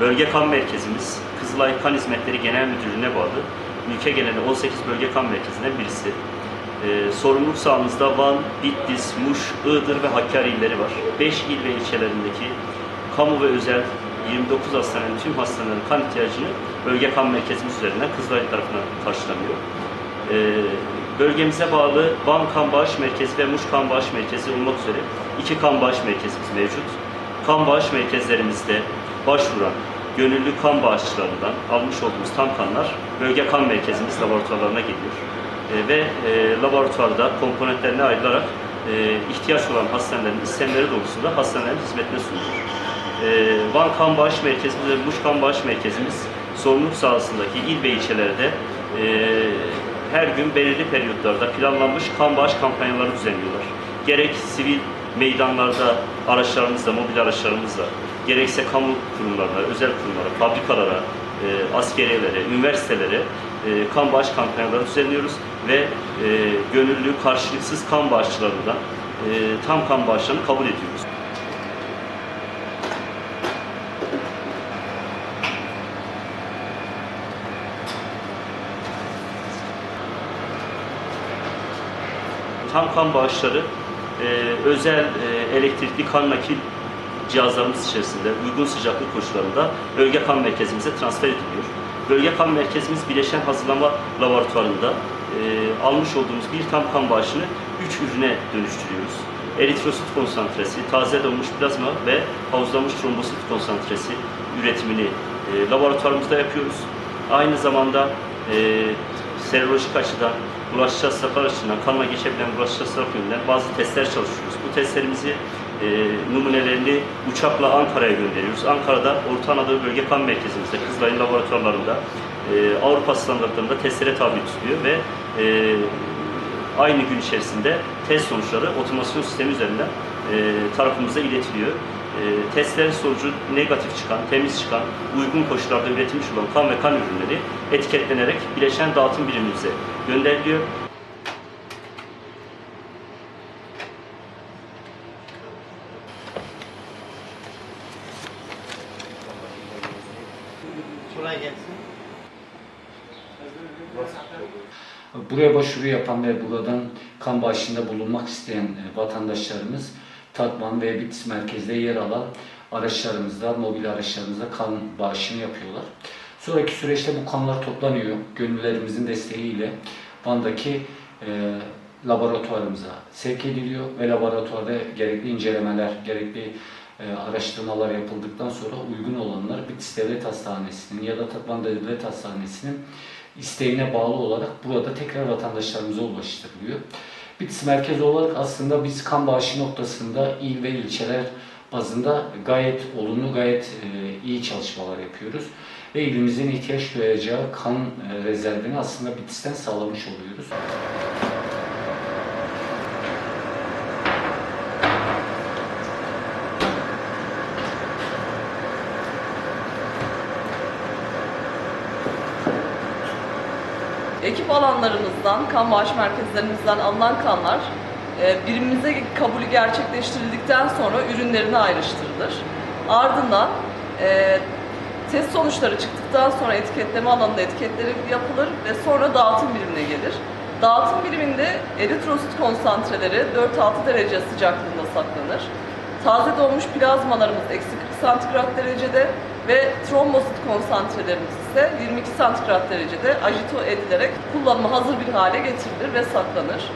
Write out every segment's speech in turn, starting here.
Bölge Kan Merkezimiz, Kızılay Kan Hizmetleri Genel Müdürlüğü'ne bağlı ülke genelinde 18 bölge kan merkezinden birisi. Ee, sorumluluk sahamızda Van, Bitlis, Muş, Iğdır ve Hakkari illeri var. 5 il ve ilçelerindeki kamu ve özel 29 hastanenin tüm hastanelerin kan ihtiyacını bölge kan merkezimiz üzerinden Kızılay tarafından karşılanıyor. Ee, bölgemize bağlı Van Kan Bağış Merkezi ve Muş Kan Bağış Merkezi olmak üzere iki kan bağış merkezimiz mevcut. Kan bağış merkezlerimizde başvuran gönüllü kan bağışçılarından almış olduğumuz tam kanlar bölge kan merkezimiz laboratuvarlarına geliyor. Ee, ve e, laboratuvarda komponentlerine ayrılarak e, ihtiyaç olan hastanelerin istemleri doğrultusunda hastanelerin hizmetine sunuluyor. Ee, Van Kan Bağış Merkezimiz ve Muş Kan Bağış Merkezimiz sorumluluk sahasındaki il ve ilçelerde e, her gün belirli periyotlarda planlanmış kan bağış kampanyaları düzenliyorlar. Gerek sivil meydanlarda araçlarımızla, mobil araçlarımızla, gerekse kamu kurumlarına, özel kurumlara, fabrikalara, e, askeriyelere, üniversitelere e, kan bağış kampanyaları düzenliyoruz ve e, gönüllü, karşılıksız kan bağışçılarından e, tam kan bağışlarını kabul ediyoruz. tam kan bağışları e, özel e, elektrikli kan nakil cihazlarımız içerisinde uygun sıcaklık koşullarında bölge kan merkezimize transfer ediliyor. Bölge kan merkezimiz bileşen hazırlama laboratuvarında almış olduğumuz bir tam kan bağışını 3 ürüne dönüştürüyoruz. Eritrosit konsantresi, taze donmuş plazma ve havuzlanmış trombosit konsantresi üretimini e, laboratuvarımızda yapıyoruz. Aynı zamanda e, serolojik açıdan bulaşıcı hastalıklar açısından kanla geçebilen bulaşıcı hastalık yönünden bazı testler çalışıyoruz. Bu testlerimizi e, numunelerini uçakla Ankara'ya gönderiyoruz. Ankara'da Orta Anadolu Bölge Kan Merkezimizde, Kızılay'ın laboratuvarlarında e, Avrupa standartlarında testlere tabi tutuluyor ve e, aynı gün içerisinde test sonuçları otomasyon sistemi üzerinden e, tarafımıza iletiliyor. E, testlerin sonucu negatif çıkan, temiz çıkan, uygun koşullarda üretilmiş olan kan ve kan ürünleri etiketlenerek bileşen dağıtım birimimize gönderiliyor. Kolay gelsin. Buraya başvuru yapan ve buradan kan bağışında bulunmak isteyen e, vatandaşlarımız Tatvan ve Bitlis merkezde yer alan araçlarımızda, mobil araçlarımızda kan bağışını yapıyorlar. Sonraki süreçte bu kanlar toplanıyor. Gönüllerimizin desteğiyle Van'daki e, laboratuvarımıza sevk ediliyor ve laboratuvarda gerekli incelemeler, gerekli e, araştırmalar yapıldıktan sonra uygun olanlar Bitlis Devlet Hastanesi'nin ya da Tatvan Devlet Hastanesi'nin isteğine bağlı olarak burada tekrar vatandaşlarımıza ulaştırılıyor. Bitlis merkezi olarak aslında biz kan bağışı noktasında il ve ilçeler bazında gayet olumlu, gayet e, iyi çalışmalar yapıyoruz. Ve ilimizin ihtiyaç duyacağı kan e, rezervini aslında Bitlis'ten sağlamış oluyoruz. Ekip alanlarımızdan, kan bağış merkezlerimizden alınan kanlar e, birimimize kabulü gerçekleştirildikten sonra ürünlerine ayrıştırılır. Ardından e, test sonuçları çıktıktan sonra etiketleme alanında etiketleri yapılır ve sonra dağıtım birimine gelir. Dağıtım biriminde eritrosit konsantreleri 4-6 derece sıcaklığında saklanır. Taze doğmuş plazmalarımız eksi 40 santigrat derecede ve trombosit konsantrelerimiz ise 22 santigrat derecede ajito edilerek kullanıma hazır bir hale getirilir ve saklanır.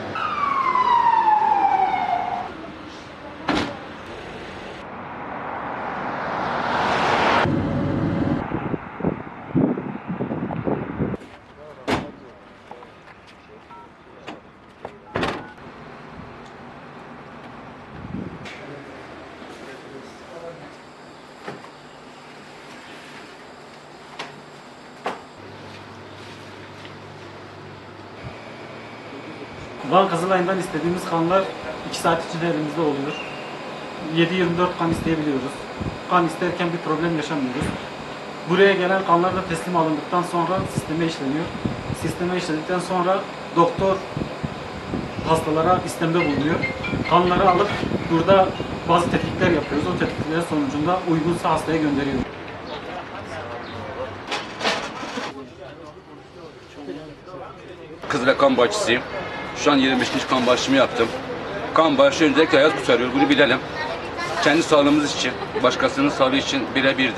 Van Kızılay'ından istediğimiz kanlar 2 saat içinde elimizde oluyor. 7-24 kan isteyebiliyoruz. Kan isterken bir problem yaşamıyoruz. Buraya gelen kanlar da teslim alındıktan sonra sisteme işleniyor. Sisteme işledikten sonra doktor hastalara istemde bulunuyor. Kanları alıp burada bazı tetkikler yapıyoruz. O tetkikler sonucunda uygunsa hastaya gönderiyoruz. Kızılay kan bahçesiyim. Şu an 25. kan bağışımı yaptım. Kan bağışı öncelikle hayat kurtarıyor. Bunu bilelim. Kendi sağlığımız için, başkasının sağlığı için birebirdir.